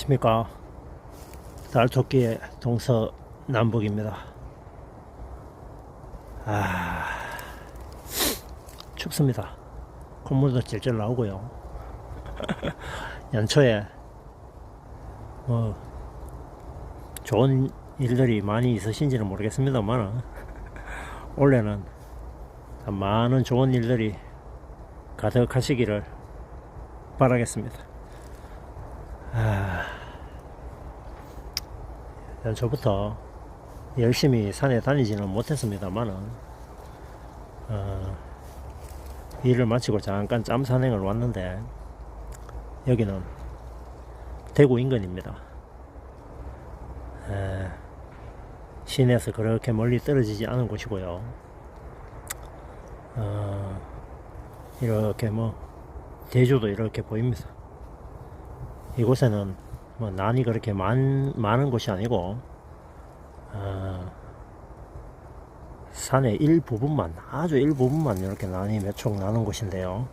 안녕하십니까. 달토끼의 동서남북입니다. 아 춥습니다. 콧물도 찔찔 나오고요. 연초에 뭐 좋은 일들이 많이 있으신지는 모르겠습니다만 올해는 참 많은 좋은 일들이 가득하시기를 바라겠습니다 아, 연초부터 열심히 산에 다니지는 못했습니다만은 어, 일을 마치고 잠깐 짬 산행을 왔는데 여기는 대구 인근입니다. 에, 시내에서 그렇게 멀리 떨어지지 않은 곳이고요. 어, 이렇게 뭐 대조도 이렇게 보입니다. 이곳에는 뭐 난이 그렇게 많, 많은 곳이 아니고 어, 산의 일부분만 아주 일부분만 이렇게 난이 몇촉 나는 곳인데요.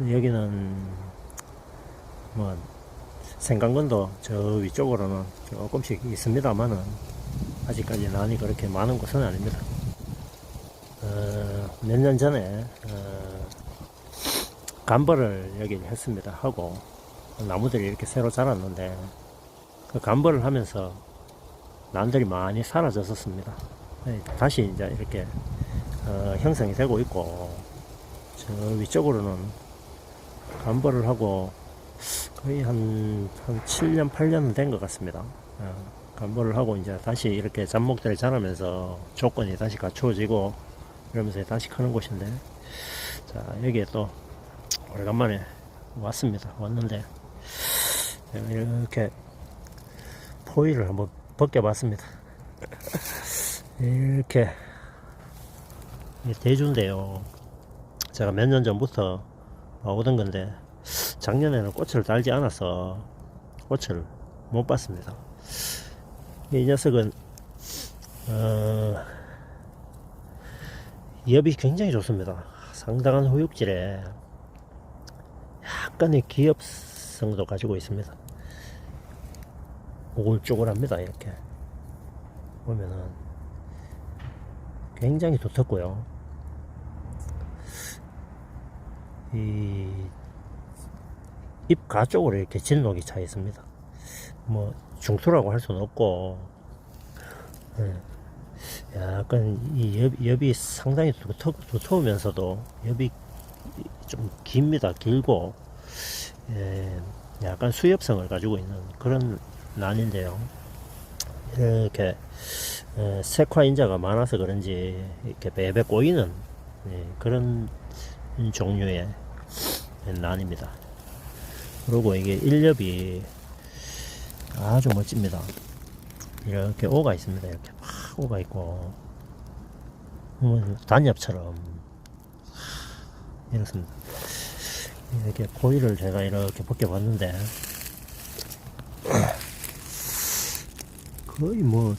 여기는 뭐 생강근도 저 위쪽으로는 조금씩 있습니다만은 아직까지 난이 그렇게 많은 곳은 아닙니다. 어, 몇 년 전에 어, 간벌을 여기 했습니다. 하고 나무들이 이렇게 새로 자랐는데 그 간벌을 하면서 난들이 많이 사라졌었습니다. 네, 다시 이제 이렇게 어, 형성이 되고 있고 저 위쪽으로는 간벌을 하고 거의 한, 한 7년, 8년은 된 것 같습니다. 어, 간벌을 하고 이제 다시 이렇게 잡목들이 자라면서 조건이 다시 갖추어지고 이러면서 다시 크는 곳인데 자 여기에 또 오래간만에 왔습니다. 왔는데 이렇게 포위를 한번 벗겨봤습니다. 이렇게 대주인데요. 제가 몇 년 전부터 오던 건데 작년에는 꽃을 달지 않아서 꽃을 못 봤습니다. 이 녀석은 어, 엽이 굉장히 좋습니다. 상당한 후육질에 약간의 기엽성도 가지고 있습니다. 오글조글합니다. 이렇게 보면은 굉장히 두텁고요. 이 입가 쪽으로 이렇게 진녹이 차 있습니다. 뭐 중투라고 할 수는 없고 예. 약간 이 엽, 엽이 상당히 두터, 두터우면서도 엽이 좀 깁니다. 길고 예, 약간 수엽성을 가지고 있는 그런 난인데요. 이렇게 예, 색화 인자가 많아서 그런지 이렇게 베베 꼬이는 예, 그런 종류의 난입니다. 그리고 이게 일엽이 아주 멋집니다. 이렇게 오가 있습니다. 이렇게 막 오가 있고 뭐 단엽처럼 이렇습니다. 이렇게 고이를 제가 이렇게 벗겨봤는데 거의 뭐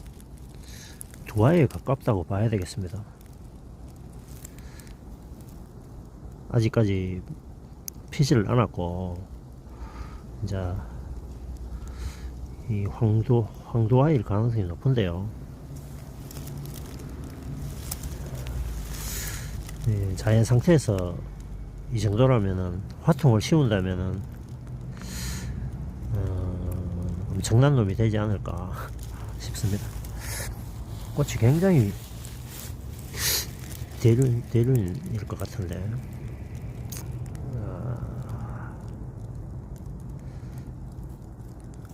두아에 가깝다고 봐야 되겠습니다. 아직까지 피지를 않았고 이제 이 황도 황도아일 가능성이 높은데요. 예, 자연 상태에서 이 정도라면은 화통을 씌운다면은 어, 엄청난 놈이 되지 않을까 싶습니다. 꽃이 굉장히 대륜 대륜일 것 같은데. 아,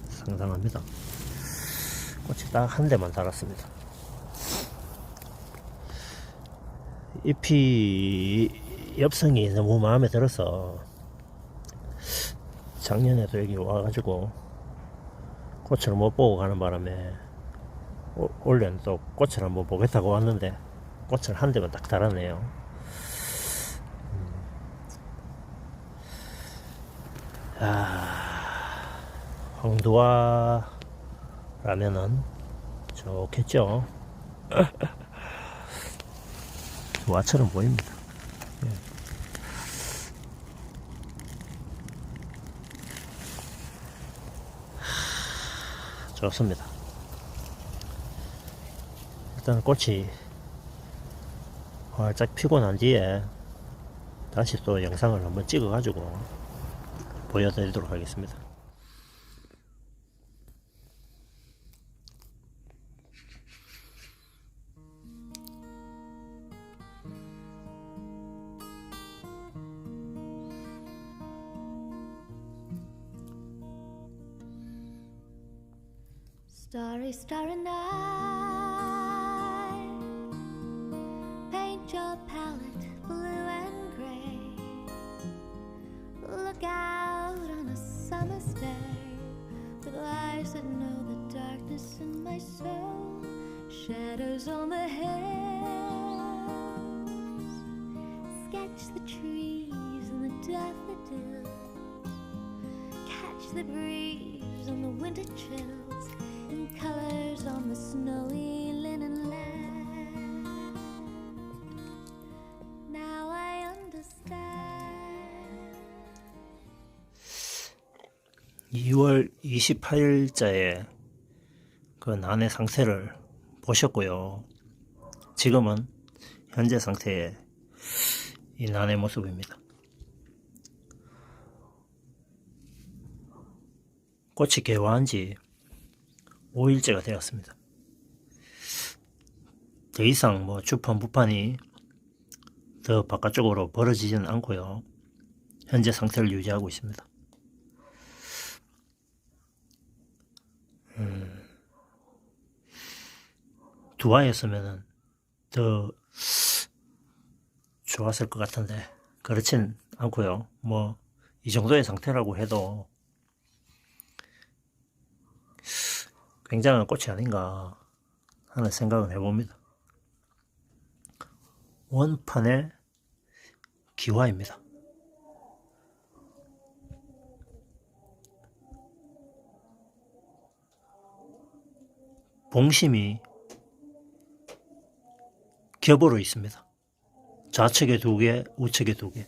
상당합니다. 꽃이 딱 한 대만 달았습니다. 잎이 엽성이 너무 마음에 들어서 작년에도 여기 와가지고 꽃을 못 보고 가는 바람에 오- 올해는 또 꽃을 한번 보겠다고 왔는데 꽃을 한 대만 딱 달았네요. 음. 아, 황도화라면은 좋겠죠. 와처럼 보입니다. 좋습니다. 일단 꽃이 활짝 피고 난 뒤에 다시 또 영상을 한번 찍어 가지고 보여드리도록 하겠습니다. Starry, starry night. Paint your palette blue and gray. Look out on a summer's day with eyes that know the darkness in my soul. Shadows on the hills. Sketch the trees and the daffodils. Catch the breeze on the winter chills 2월 28일자에 그 난의 상태를 보셨고요. 지금은 현재 상태의 이 난의 모습입니다. 꽃이 개화한 지 5일째가 되었습니다. 더 이상 뭐 주판 부판이 더 바깥쪽으로 벌어지지는 않고요. 현재 상태를 유지하고 있습니다. 두화였으면은 더 좋았을 것 같은데 그렇진 않고요. 뭐 이 정도의 상태라고 해도 굉장한 꽃이 아닌가 하는 생각을 해봅니다. 원판의 기화입니다. 봉심이 겹으로 있습니다. 좌측에 두 개, 우측에 두 개.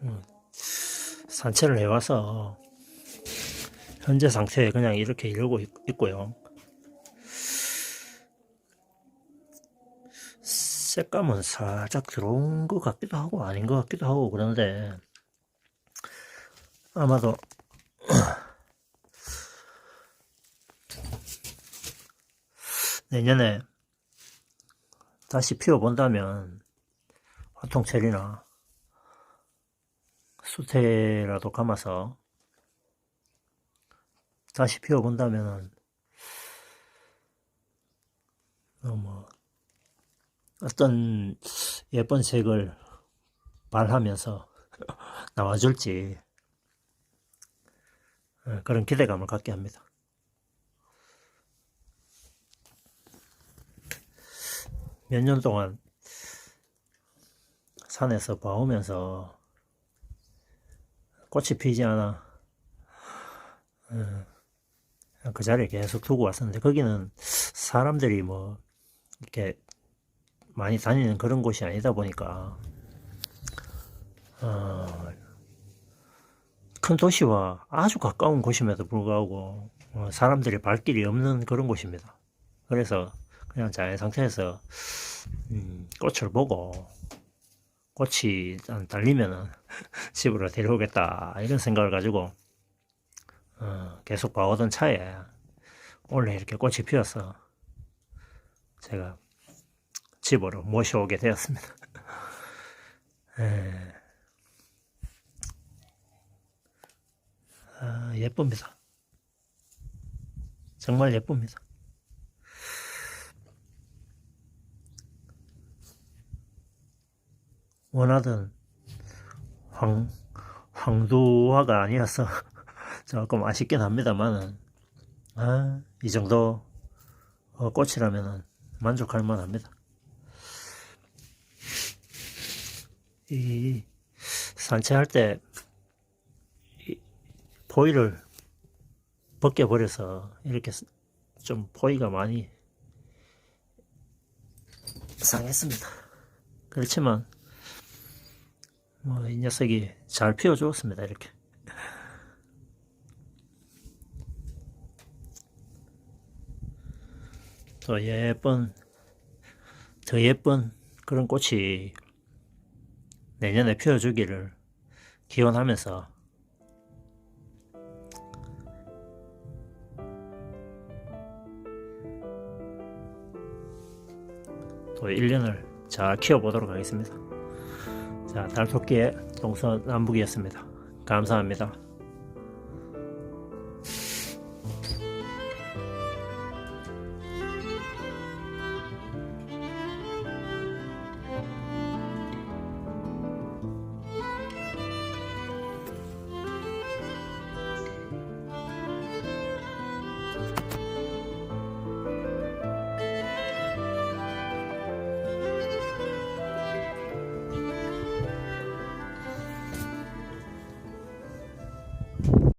음, 산책을 해와서 현재 상태에 그냥 이렇게 이러고 있- 있고요. 색감은 살짝 들어온 것 같기도 하고 아닌 것 같기도 하고 그런데 아마도 내년에 다시 피워본다면 화통체리나 수태라도 감아서 다시 피워본다면 뭐 어떤 예쁜 색을 발하면서 나와줄지 어, 그런 기대감을 갖게 합니다. 몇 년 동안 산에서 봐오면서 꽃이 피지 않아 어, 그 자리에 계속 두고 왔었는데 거기는 사람들이 뭐 이렇게 많이 다니는 그런 곳이 아니다 보니까 어, 큰 도시와 아주 가까운 곳임에도 불구하고 어, 사람들이 발길이 없는 그런 곳입니다. 그래서 그냥 자연 상태에서 음, 꽃을 보고 꽃이 안 달리면은 집으로 데려오겠다 이런 생각을 가지고 어, 계속 봐오던 차에 원래 이렇게 꽃이 피어서 제가 집으로 모셔오게 되었습니다. 에, 아, 예쁩니다. 정말 예쁩니다. 원하던 황, 황두화가 아니어서 조금 아쉽긴 합니다만은, 아, 이 정도 어, 꽃이라면 만족할 만합니다. 이 산책할 때 이, 포일을 벗겨버려서 이렇게 스- 좀 포위가 많이 상했습니다. 그렇지만 뭐 이 녀석이 잘 피워주었습니다. 이렇게 더 예쁜 더 예쁜 그런 꽃이 내년에 피워주기를 기원하면서 또 1년을 잘 키워보도록 하겠습니다. 자, 달토끼의 동서남북이었습니다. 감사합니다.